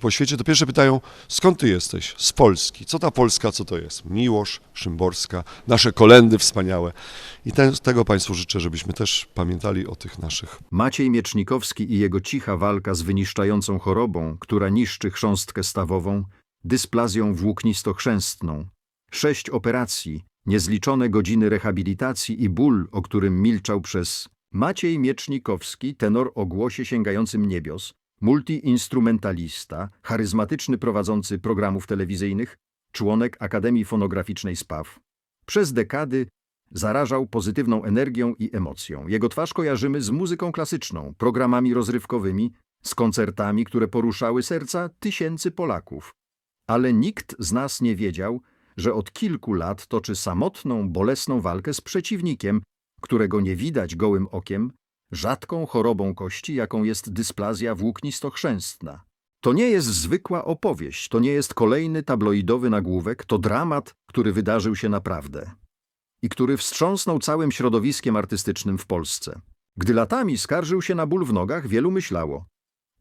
po świecie, to pierwsze pytają, skąd ty jesteś? Z Polski. Co ta Polska, co to jest? Miłosz, Szymborska, nasze kolendy wspaniałe. I te, tego Państwu życzę, żebyśmy też pamiętali o tych naszych Maciej Miecznikowski i jego cicha walka z wyniszczającą chorobą, która niszczy chrząstkę stawową, dysplazją włóknisto-chrzęstną. Sześć operacji, niezliczone godziny rehabilitacji i ból, o którym milczał przez Maciej Miecznikowski, tenor o głosie sięgającym niebios, multiinstrumentalista, charyzmatyczny prowadzący programów telewizyjnych, członek Akademii Fonograficznej SPAW. Przez dekady Zarażał pozytywną energią i emocją. Jego twarz kojarzymy z muzyką klasyczną, programami rozrywkowymi, z koncertami, które poruszały serca tysięcy Polaków. Ale nikt z nas nie wiedział, że od kilku lat toczy samotną, bolesną walkę z przeciwnikiem, którego nie widać gołym okiem, rzadką chorobą kości, jaką jest dysplazja włóknisto-chrzęstna. To nie jest zwykła opowieść, to nie jest kolejny tabloidowy nagłówek, to dramat, który wydarzył się naprawdę i który wstrząsnął całym środowiskiem artystycznym w Polsce. Gdy latami skarżył się na ból w nogach, wielu myślało.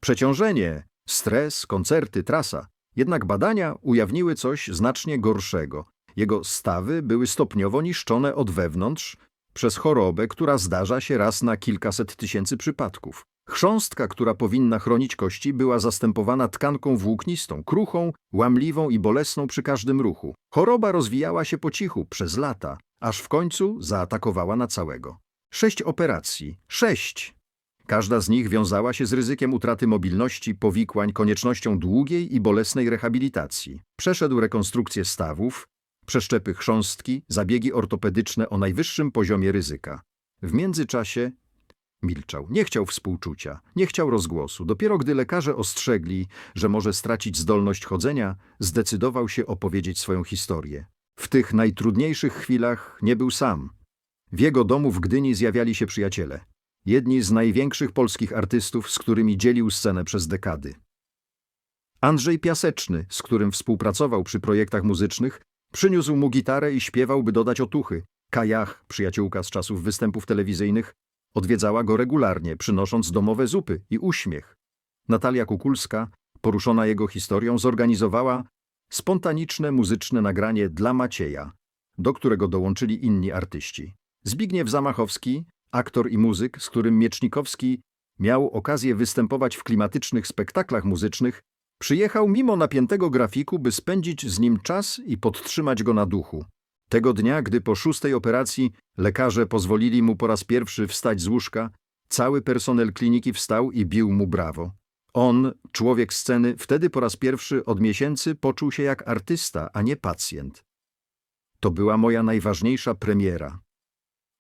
Przeciążenie, stres, koncerty, trasa. Jednak badania ujawniły coś znacznie gorszego. Jego stawy były stopniowo niszczone od wewnątrz przez chorobę, która zdarza się raz na kilkaset tysięcy przypadków. Chrząstka, która powinna chronić kości, była zastępowana tkanką włóknistą, kruchą, łamliwą i bolesną przy każdym ruchu. Choroba rozwijała się po cichu przez lata, aż w końcu zaatakowała na całego. Sześć operacji. Sześć! Każda z nich wiązała się z ryzykiem utraty mobilności, powikłań, koniecznością długiej i bolesnej rehabilitacji. Przeszedł rekonstrukcję stawów, przeszczepy chrząstki, zabiegi ortopedyczne o najwyższym poziomie ryzyka. W międzyczasie milczał. Nie chciał współczucia, nie chciał rozgłosu. Dopiero gdy lekarze ostrzegli, że może stracić zdolność chodzenia, zdecydował się opowiedzieć swoją historię. W tych najtrudniejszych chwilach nie był sam. W jego domu w Gdyni zjawiali się przyjaciele. Jedni z największych polskich artystów, z którymi dzielił scenę przez dekady. Andrzej Piaseczny, z którym współpracował przy projektach muzycznych, przyniósł mu gitarę i śpiewał, by dodać otuchy. Kajach, przyjaciółka z czasów występów telewizyjnych, odwiedzała go regularnie, przynosząc domowe zupy i uśmiech. Natalia Kukulska, poruszona jego historią, zorganizowała spontaniczne muzyczne nagranie dla Macieja, do którego dołączyli inni artyści. Zbigniew Zamachowski, aktor i muzyk, z którym Miecznikowski miał okazję występować w klimatycznych spektaklach muzycznych, przyjechał mimo napiętego grafiku, by spędzić z nim czas i podtrzymać go na duchu. Tego dnia, gdy po szóstej operacji lekarze pozwolili mu po raz pierwszy wstać z łóżka, cały personel kliniki wstał i bił mu brawo. On, człowiek sceny, wtedy po raz pierwszy od miesięcy poczuł się jak artysta, a nie pacjent. To była moja najważniejsza premiera,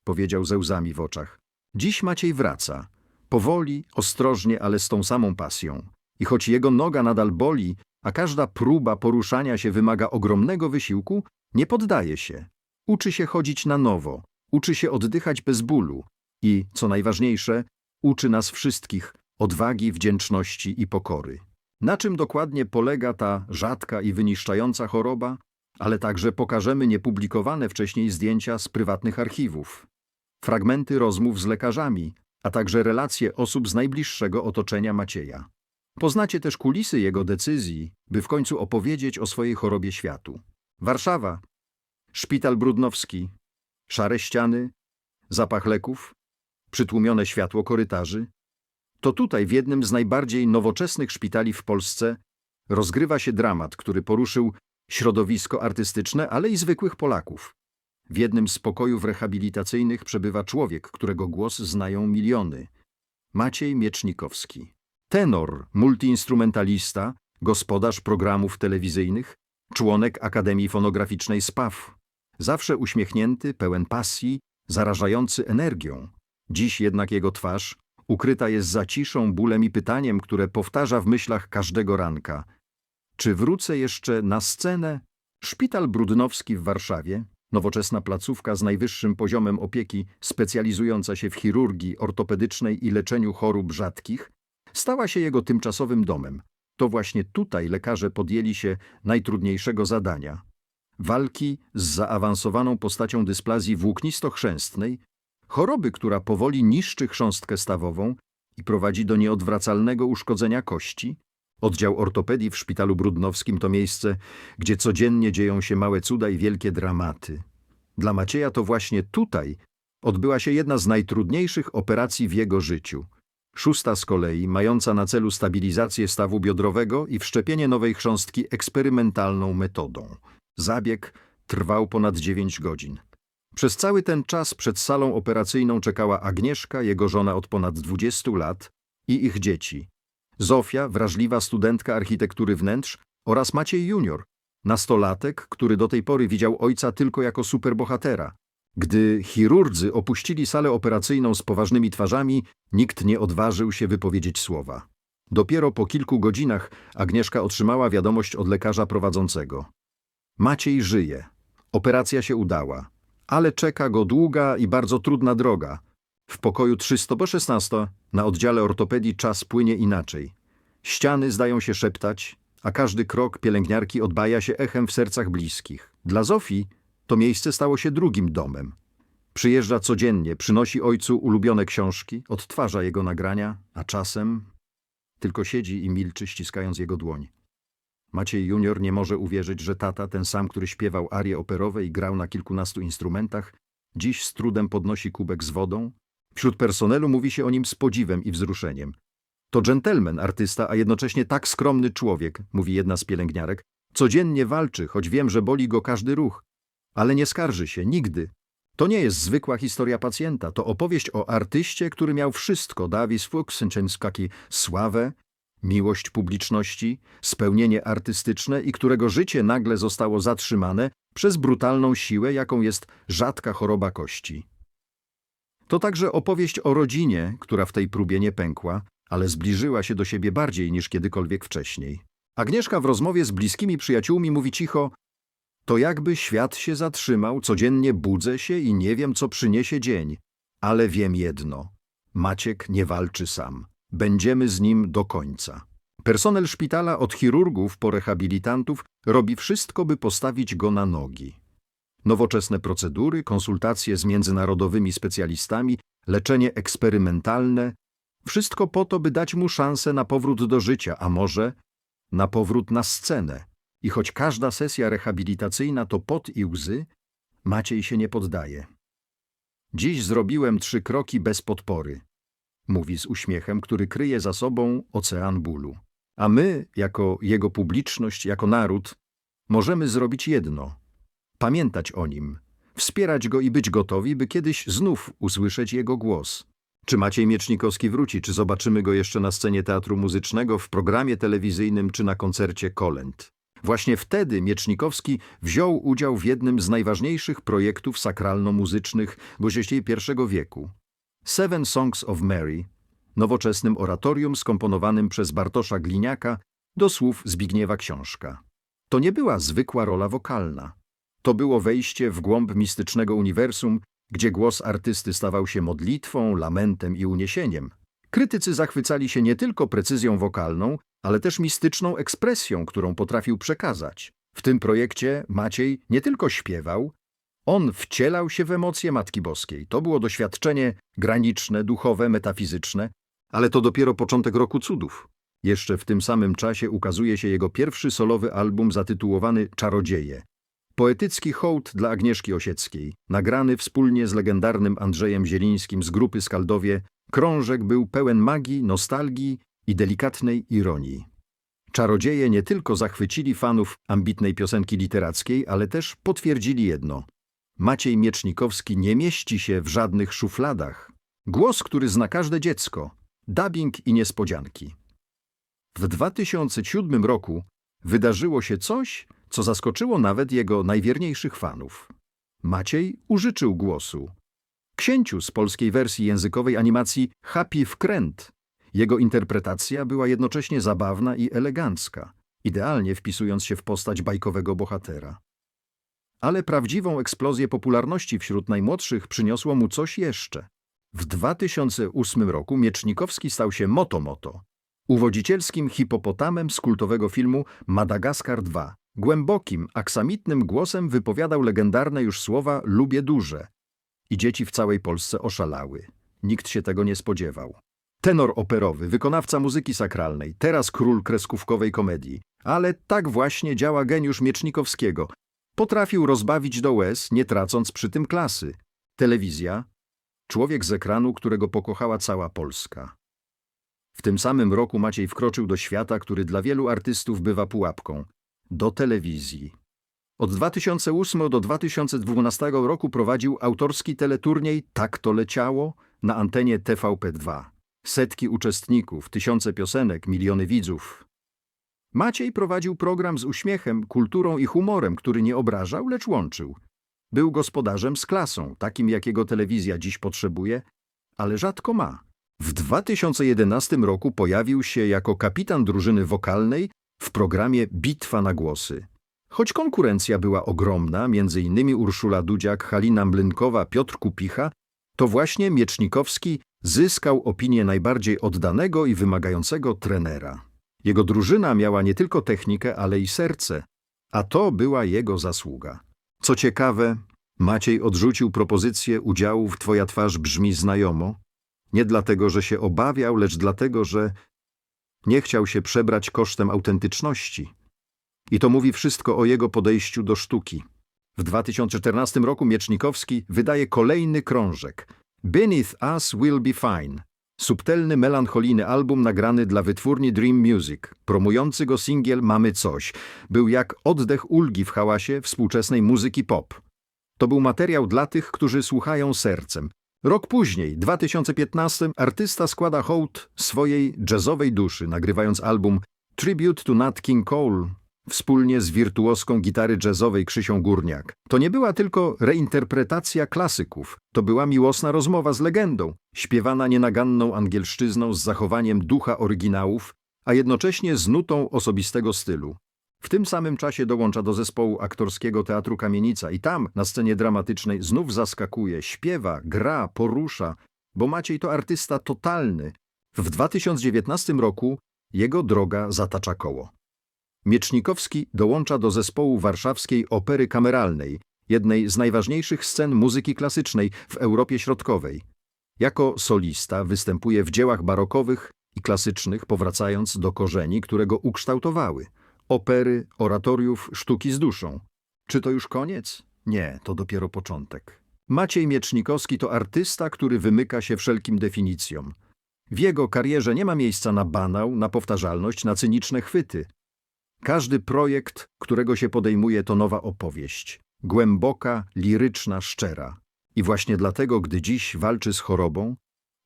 powiedział ze łzami w oczach. Dziś Maciej wraca. Powoli, ostrożnie, ale z tą samą pasją. I choć jego noga nadal boli, a każda próba poruszania się wymaga ogromnego wysiłku, nie poddaje się. Uczy się chodzić na nowo, uczy się oddychać bez bólu i, co najważniejsze, uczy nas wszystkich odwagi, wdzięczności i pokory. Na czym dokładnie polega ta rzadka i wyniszczająca choroba, ale także pokażemy niepublikowane wcześniej zdjęcia z prywatnych archiwów, fragmenty rozmów z lekarzami, a także relacje osób z najbliższego otoczenia Macieja. Poznacie też kulisy jego decyzji, by w końcu opowiedzieć o swojej chorobie światu. Warszawa, Szpital Brudnowski, szare ściany, zapach leków, przytłumione światło korytarzy. To tutaj, w jednym z najbardziej nowoczesnych szpitali w Polsce, rozgrywa się dramat, który poruszył środowisko artystyczne, ale i zwykłych Polaków. W jednym z pokojów rehabilitacyjnych przebywa człowiek, którego głos znają miliony. Maciej Miecznikowski. Tenor, multiinstrumentalista, gospodarz programów telewizyjnych, członek Akademii Fonograficznej SPAW. Zawsze uśmiechnięty, pełen pasji, zarażający energią. Dziś jednak jego twarz ukryta jest za ciszą, bólem i pytaniem, które powtarza w myślach każdego ranka. Czy wrócę jeszcze na scenę? Szpital Brudnowski w Warszawie, nowoczesna placówka z najwyższym poziomem opieki, specjalizująca się w chirurgii ortopedycznej i leczeniu chorób rzadkich, stała się jego tymczasowym domem. To właśnie tutaj lekarze podjęli się najtrudniejszego zadania walki z zaawansowaną postacią dysplazji włóknisto-chrzęstnej, choroby, która powoli niszczy chrząstkę stawową i prowadzi do nieodwracalnego uszkodzenia kości, Oddział ortopedii w szpitalu brudnowskim to miejsce, gdzie codziennie dzieją się małe cuda i wielkie dramaty. Dla Macieja to właśnie tutaj odbyła się jedna z najtrudniejszych operacji w jego życiu. Szósta z kolei, mająca na celu stabilizację stawu biodrowego i wszczepienie nowej chrząstki eksperymentalną metodą. Zabieg trwał ponad 9 godzin. Przez cały ten czas przed salą operacyjną czekała Agnieszka, jego żona od ponad 20 lat i ich dzieci. Zofia, wrażliwa studentka architektury wnętrz oraz Maciej Junior, nastolatek, który do tej pory widział ojca tylko jako superbohatera. Gdy chirurdzy opuścili salę operacyjną z poważnymi twarzami, nikt nie odważył się wypowiedzieć słowa. Dopiero po kilku godzinach Agnieszka otrzymała wiadomość od lekarza prowadzącego. Maciej żyje. Operacja się udała, ale czeka go długa i bardzo trudna droga. W pokoju 316 na oddziale ortopedii czas płynie inaczej. Ściany zdają się szeptać, a każdy krok pielęgniarki odbaja się echem w sercach bliskich. Dla Zofii to miejsce stało się drugim domem. Przyjeżdża codziennie, przynosi ojcu ulubione książki, odtwarza jego nagrania, a czasem tylko siedzi i milczy, ściskając jego dłoń. Maciej Junior nie może uwierzyć, że tata, ten sam, który śpiewał arie operowe i grał na kilkunastu instrumentach, dziś z trudem podnosi kubek z wodą. Wśród personelu mówi się o nim z podziwem i wzruszeniem. To dżentelmen, artysta, a jednocześnie tak skromny człowiek, mówi jedna z pielęgniarek. Codziennie walczy, choć wiem, że boli go każdy ruch. Ale nie skarży się, nigdy. To nie jest zwykła historia pacjenta, to opowieść o artyście, który miał wszystko, Davis Fuchsenczynskaki, sławę, miłość publiczności, spełnienie artystyczne i którego życie nagle zostało zatrzymane przez brutalną siłę, jaką jest rzadka choroba kości. To także opowieść o rodzinie, która w tej próbie nie pękła, ale zbliżyła się do siebie bardziej niż kiedykolwiek wcześniej. Agnieszka w rozmowie z bliskimi przyjaciółmi mówi cicho: To jakby świat się zatrzymał, codziennie budzę się i nie wiem, co przyniesie dzień, ale wiem jedno: Maciek nie walczy sam. Będziemy z nim do końca. Personel szpitala od chirurgów po rehabilitantów robi wszystko, by postawić go na nogi. Nowoczesne procedury, konsultacje z międzynarodowymi specjalistami, leczenie eksperymentalne wszystko po to, by dać mu szansę na powrót do życia, a może na powrót na scenę. I choć każda sesja rehabilitacyjna to pot i łzy, Maciej się nie poddaje. Dziś zrobiłem trzy kroki bez podpory mówi z uśmiechem, który kryje za sobą ocean bólu. A my, jako jego publiczność, jako naród, możemy zrobić jedno pamiętać o nim, wspierać go i być gotowi, by kiedyś znów usłyszeć jego głos. Czy Maciej Miecznikowski wróci, czy zobaczymy go jeszcze na scenie teatru muzycznego, w programie telewizyjnym, czy na koncercie Kolęd? Właśnie wtedy Miecznikowski wziął udział w jednym z najważniejszych projektów sakralno-muzycznych Bożieściej I wieku. Seven Songs of Mary, nowoczesnym oratorium skomponowanym przez Bartosza Gliniaka do słów Zbigniewa Książka. To nie była zwykła rola wokalna. To było wejście w głąb mistycznego uniwersum, gdzie głos artysty stawał się modlitwą, lamentem i uniesieniem. Krytycy zachwycali się nie tylko precyzją wokalną, ale też mistyczną ekspresją, którą potrafił przekazać. W tym projekcie Maciej nie tylko śpiewał, on wcielał się w emocje Matki Boskiej. To było doświadczenie graniczne, duchowe, metafizyczne, ale to dopiero początek roku cudów. Jeszcze w tym samym czasie ukazuje się jego pierwszy solowy album zatytułowany Czarodzieje. Poetycki hołd dla Agnieszki Osieckiej, nagrany wspólnie z legendarnym Andrzejem Zielińskim z grupy Skaldowie, krążek był pełen magii, nostalgii i delikatnej ironii. Czarodzieje nie tylko zachwycili fanów ambitnej piosenki literackiej, ale też potwierdzili jedno – Maciej Miecznikowski nie mieści się w żadnych szufladach. Głos, który zna każde dziecko. Dubbing i niespodzianki. W 2007 roku wydarzyło się coś, co zaskoczyło nawet jego najwierniejszych fanów. Maciej użyczył głosu. Księciu z polskiej wersji językowej animacji Happy Wkręt. Jego interpretacja była jednocześnie zabawna i elegancka, idealnie wpisując się w postać bajkowego bohatera. Ale prawdziwą eksplozję popularności wśród najmłodszych przyniosło mu coś jeszcze. W 2008 roku Miecznikowski stał się Moto-Moto, uwodzicielskim hipopotamem z kultowego filmu Madagaskar 2. Głębokim, aksamitnym głosem wypowiadał legendarne już słowa lubię duże. I dzieci w całej Polsce oszalały. Nikt się tego nie spodziewał. Tenor operowy, wykonawca muzyki sakralnej, teraz król kreskówkowej komedii. Ale tak właśnie działa geniusz Miecznikowskiego. Potrafił rozbawić do łez, nie tracąc przy tym klasy. Telewizja, człowiek z ekranu, którego pokochała cała Polska. W tym samym roku Maciej wkroczył do świata, który dla wielu artystów bywa pułapką do telewizji. Od 2008 do 2012 roku prowadził autorski teleturniej Tak to leciało na antenie TVP2. Setki uczestników, tysiące piosenek, miliony widzów. Maciej prowadził program z uśmiechem, kulturą i humorem, który nie obrażał, lecz łączył. Był gospodarzem z klasą, takim jakiego telewizja dziś potrzebuje, ale rzadko ma. W 2011 roku pojawił się jako kapitan drużyny wokalnej w programie Bitwa na głosy. Choć konkurencja była ogromna, innymi Urszula Dudziak, Halina Mlynkowa, Piotr Kupicha, to właśnie Miecznikowski zyskał opinię najbardziej oddanego i wymagającego trenera. Jego drużyna miała nie tylko technikę, ale i serce, a to była jego zasługa. Co ciekawe, Maciej odrzucił propozycję udziału w Twoja twarz brzmi znajomo, nie dlatego, że się obawiał, lecz dlatego, że nie chciał się przebrać kosztem autentyczności. I to mówi wszystko o jego podejściu do sztuki. W 2014 roku Miecznikowski wydaje kolejny krążek Beneath Us Will Be Fine. Subtelny, melancholijny album nagrany dla wytwórni Dream Music, promujący go singiel Mamy Coś, był jak oddech ulgi w hałasie współczesnej muzyki pop. To był materiał dla tych, którzy słuchają sercem. Rok później, 2015, artysta składa hołd swojej jazzowej duszy, nagrywając album Tribute to Nat King Cole wspólnie z wirtuoską gitary jazzowej Krzysią Górniak. To nie była tylko reinterpretacja klasyków, to była miłosna rozmowa z legendą, śpiewana nienaganną angielszczyzną z zachowaniem ducha oryginałów, a jednocześnie z nutą osobistego stylu. W tym samym czasie dołącza do zespołu aktorskiego Teatru Kamienica i tam, na scenie dramatycznej, znów zaskakuje, śpiewa, gra, porusza, bo Maciej to artysta totalny. W 2019 roku jego droga zatacza koło. Miecznikowski dołącza do zespołu warszawskiej opery kameralnej, jednej z najważniejszych scen muzyki klasycznej w Europie Środkowej. Jako solista występuje w dziełach barokowych i klasycznych, powracając do korzeni, które go ukształtowały opery, oratoriów, sztuki z duszą. Czy to już koniec? Nie, to dopiero początek. Maciej Miecznikowski to artysta, który wymyka się wszelkim definicjom. W jego karierze nie ma miejsca na banał, na powtarzalność, na cyniczne chwyty. Każdy projekt, którego się podejmuje, to nowa opowieść. Głęboka, liryczna, szczera. I właśnie dlatego, gdy dziś walczy z chorobą,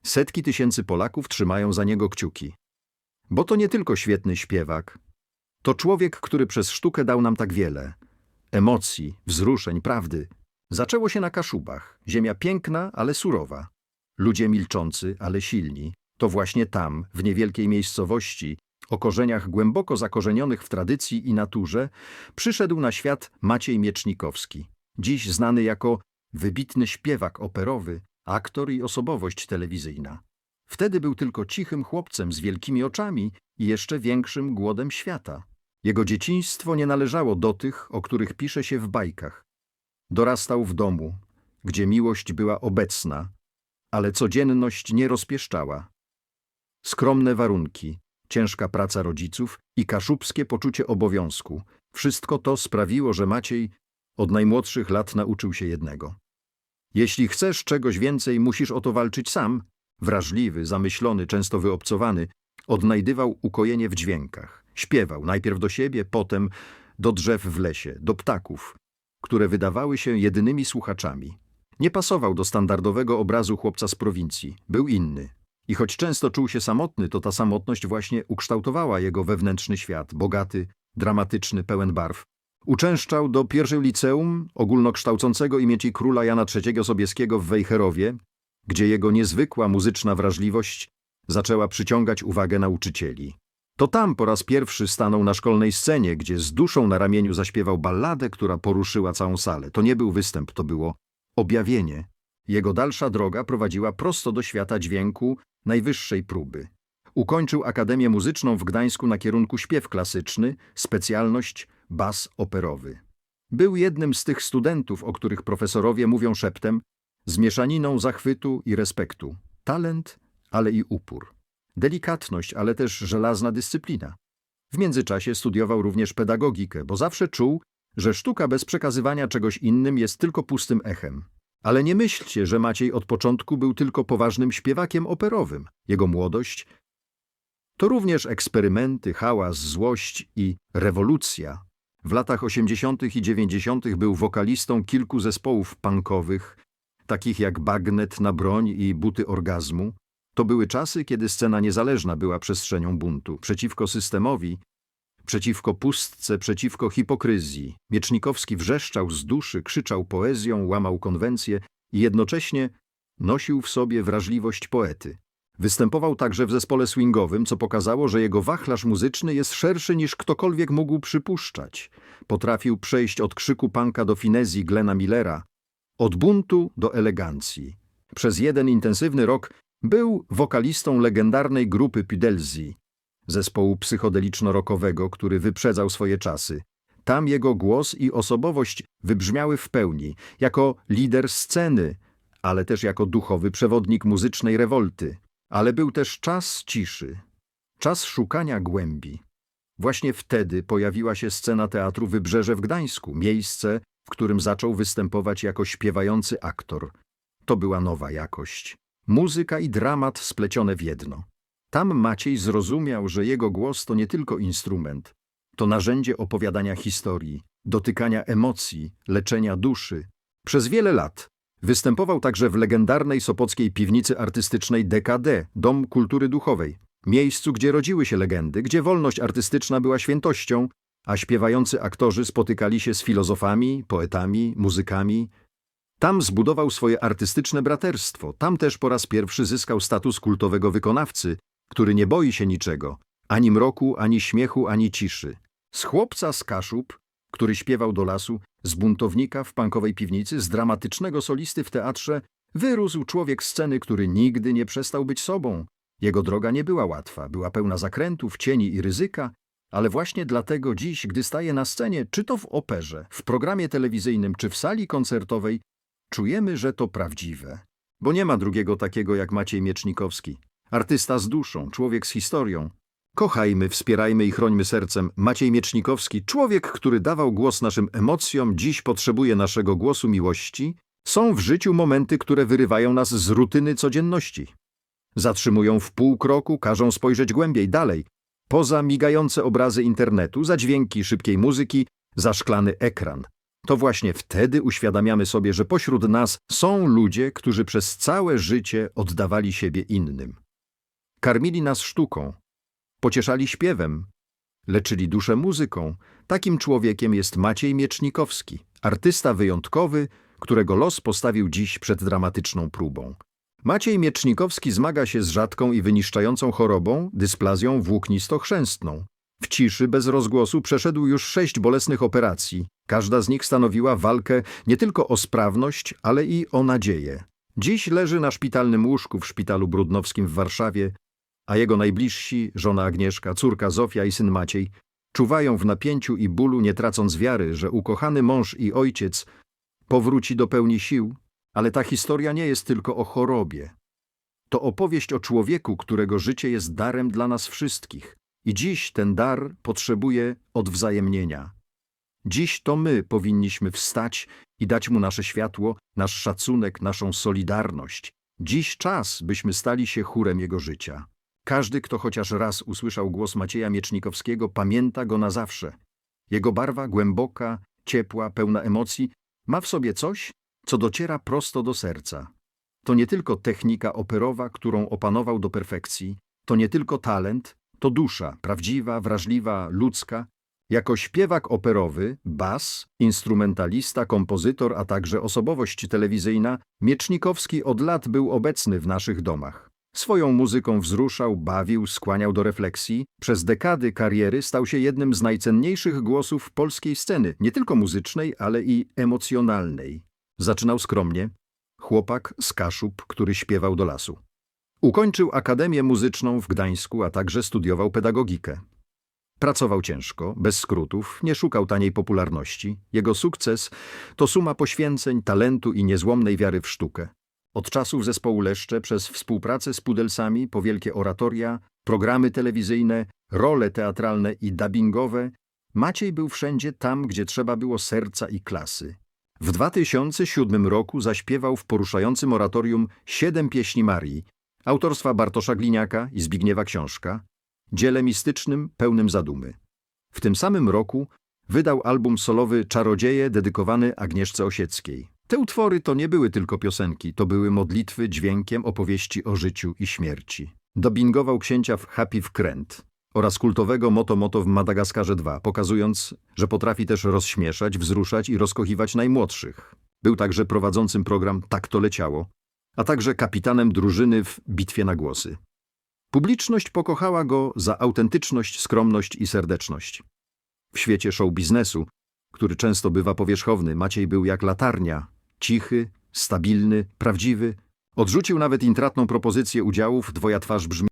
setki tysięcy Polaków trzymają za niego kciuki. Bo to nie tylko świetny śpiewak, to człowiek, który przez sztukę dał nam tak wiele. Emocji, wzruszeń, prawdy. Zaczęło się na Kaszubach. Ziemia piękna, ale surowa. Ludzie milczący, ale silni. To właśnie tam, w niewielkiej miejscowości, o korzeniach głęboko zakorzenionych w tradycji i naturze, przyszedł na świat Maciej Miecznikowski. Dziś znany jako wybitny śpiewak operowy, aktor i osobowość telewizyjna. Wtedy był tylko cichym chłopcem z wielkimi oczami i jeszcze większym głodem świata. Jego dzieciństwo nie należało do tych, o których pisze się w bajkach. Dorastał w domu, gdzie miłość była obecna, ale codzienność nie rozpieszczała. Skromne warunki, ciężka praca rodziców i kaszubskie poczucie obowiązku wszystko to sprawiło, że Maciej od najmłodszych lat nauczył się jednego. Jeśli chcesz czegoś więcej, musisz o to walczyć sam. Wrażliwy, zamyślony, często wyobcowany, odnajdywał ukojenie w dźwiękach. Śpiewał najpierw do siebie, potem do drzew w lesie, do ptaków, które wydawały się jedynymi słuchaczami. Nie pasował do standardowego obrazu chłopca z prowincji, był inny. I choć często czuł się samotny, to ta samotność właśnie ukształtowała jego wewnętrzny świat, bogaty, dramatyczny, pełen barw. Uczęszczał do pierwszej liceum ogólnokształcącego imieci króla Jana III Sobieskiego w Wejherowie, gdzie jego niezwykła muzyczna wrażliwość zaczęła przyciągać uwagę nauczycieli. To tam po raz pierwszy stanął na szkolnej scenie, gdzie z duszą na ramieniu zaśpiewał balladę, która poruszyła całą salę. To nie był występ, to było objawienie. Jego dalsza droga prowadziła prosto do świata dźwięku najwyższej próby. Ukończył Akademię Muzyczną w Gdańsku na kierunku śpiew klasyczny, specjalność bas operowy. Był jednym z tych studentów, o których profesorowie mówią szeptem, z mieszaniną zachwytu i respektu. Talent, ale i upór. delikatność, ale też żelazna dyscyplina. W międzyczasie studiował również pedagogikę, bo zawsze czuł, że sztuka bez przekazywania czegoś innym jest tylko pustym echem. Ale nie myślcie, że Maciej od początku był tylko poważnym śpiewakiem operowym. Jego młodość to również eksperymenty, hałas, złość i rewolucja. W latach 80. i 90. był wokalistą kilku zespołów punkowych, takich jak Bagnet na broń i Buty orgazmu. To były czasy, kiedy scena niezależna była przestrzenią buntu przeciwko systemowi, przeciwko pustce, przeciwko hipokryzji. Miecznikowski wrzeszczał z duszy, krzyczał poezją, łamał konwencje i jednocześnie nosił w sobie wrażliwość poety. Występował także w zespole swingowym, co pokazało, że jego wachlarz muzyczny jest szerszy niż ktokolwiek mógł przypuszczać. Potrafił przejść od krzyku punka do finezji Glena Millera, od buntu do elegancji. Przez jeden intensywny rok był wokalistą legendarnej grupy Pudelzi, zespołu psychodeliczno-rockowego, który wyprzedzał swoje czasy. Tam jego głos i osobowość wybrzmiały w pełni, jako lider sceny, ale też jako duchowy przewodnik muzycznej rewolty. Ale był też czas ciszy, czas szukania głębi. Właśnie wtedy pojawiła się scena teatru Wybrzeże w Gdańsku, miejsce, w którym zaczął występować jako śpiewający aktor. To była nowa jakość. Muzyka i dramat splecione w jedno. Tam Maciej zrozumiał, że jego głos to nie tylko instrument, to narzędzie opowiadania historii, dotykania emocji, leczenia duszy. Przez wiele lat występował także w legendarnej sopockiej piwnicy artystycznej DKD, Dom Kultury Duchowej, miejscu, gdzie rodziły się legendy, gdzie wolność artystyczna była świętością, a śpiewający aktorzy spotykali się z filozofami, poetami, muzykami. Tam zbudował swoje artystyczne braterstwo, tam też po raz pierwszy zyskał status kultowego wykonawcy, który nie boi się niczego, ani mroku, ani śmiechu, ani ciszy. Z chłopca z Kaszub, który śpiewał do lasu, z buntownika w pankowej piwnicy, z dramatycznego solisty w teatrze, wyrósł człowiek sceny, który nigdy nie przestał być sobą. Jego droga nie była łatwa, była pełna zakrętów, cieni i ryzyka, ale właśnie dlatego dziś, gdy staje na scenie, czy to w operze, w programie telewizyjnym, czy w sali koncertowej, czujemy, że to prawdziwe. Bo nie ma drugiego takiego jak Maciej Miecznikowski. Artysta z duszą, człowiek z historią. Kochajmy, wspierajmy i chrońmy sercem. Maciej Miecznikowski, człowiek, który dawał głos naszym emocjom, dziś potrzebuje naszego głosu miłości. Są w życiu momenty, które wyrywają nas z rutyny codzienności. Zatrzymują w pół kroku, każą spojrzeć głębiej, dalej. Poza migające obrazy internetu, za dźwięki szybkiej muzyki, za szklany ekran. To właśnie wtedy uświadamiamy sobie, że pośród nas są ludzie, którzy przez całe życie oddawali siebie innym. Karmili nas sztuką, pocieszali śpiewem, leczyli duszę muzyką. Takim człowiekiem jest Maciej Miecznikowski, artysta wyjątkowy, którego los postawił dziś przed dramatyczną próbą. Maciej Miecznikowski zmaga się z rzadką i wyniszczającą chorobą, dysplazją włóknisto-chrzęstną. W ciszy, bez rozgłosu przeszedł już sześć bolesnych operacji. Każda z nich stanowiła walkę nie tylko o sprawność, ale i o nadzieję. Dziś leży na szpitalnym łóżku w szpitalu brudnowskim w Warszawie, a jego najbliżsi, żona Agnieszka, córka Zofia i syn Maciej, czuwają w napięciu i bólu, nie tracąc wiary, że ukochany mąż i ojciec powróci do pełni sił, ale ta historia nie jest tylko o chorobie. To opowieść o człowieku, którego życie jest darem dla nas wszystkich. I dziś ten dar potrzebuje odwzajemnienia. Dziś to my powinniśmy wstać i dać mu nasze światło, nasz szacunek, naszą solidarność. Dziś czas, byśmy stali się chórem jego życia. Każdy, kto chociaż raz usłyszał głos Macieja Miecznikowskiego, pamięta go na zawsze. Jego barwa głęboka, ciepła, pełna emocji ma w sobie coś, co dociera prosto do serca. To nie tylko technika operowa, którą opanował do perfekcji, to nie tylko talent, to dusza, prawdziwa, wrażliwa, ludzka. Jako śpiewak operowy, bas, instrumentalista, kompozytor, a także osobowość telewizyjna, Miecznikowski od lat był obecny w naszych domach. Swoją muzyką wzruszał, bawił, skłaniał do refleksji. Przez dekady kariery stał się jednym z najcenniejszych głosów polskiej sceny, nie tylko muzycznej, ale i emocjonalnej. Zaczynał skromnie, chłopak z Kaszub, który śpiewał do lasu. Ukończył Akademię Muzyczną w Gdańsku, a także studiował pedagogikę. Pracował ciężko, bez skrótów, nie szukał taniej popularności. Jego sukces to suma poświęceń, talentu i niezłomnej wiary w sztukę. Od czasów zespołu Leszcze przez współpracę z Pudelsami po wielkie oratoria, programy telewizyjne, role teatralne i dubbingowe, Maciej był wszędzie tam, gdzie trzeba było serca i klasy. W 2007 roku zaśpiewał w poruszającym oratorium Siedem pieśni Marii, autorstwa Bartosza Gliniaka i Zbigniewa Książka, dziele mistycznym, pełnym zadumy. W tym samym roku wydał album solowy Czarodzieje dedykowany Agnieszce Osieckiej. Te utwory to nie były tylko piosenki, to były modlitwy dźwiękiem opowieści o życiu i śmierci. Dobingował księcia w Happy Wkręt oraz kultowego Moto Moto w Madagaskarze 2, pokazując, że potrafi też rozśmieszać, wzruszać i rozkochiwać najmłodszych. Był także prowadzącym program Tak to leciało, a także kapitanem drużyny w Bitwie na głosy. Publiczność pokochała go za autentyczność, skromność i serdeczność. W świecie show biznesu, który często bywa powierzchowny, Maciej był jak latarnia, cichy, stabilny, prawdziwy. Odrzucił nawet intratną propozycję udziałów, dwoja twarz brzmi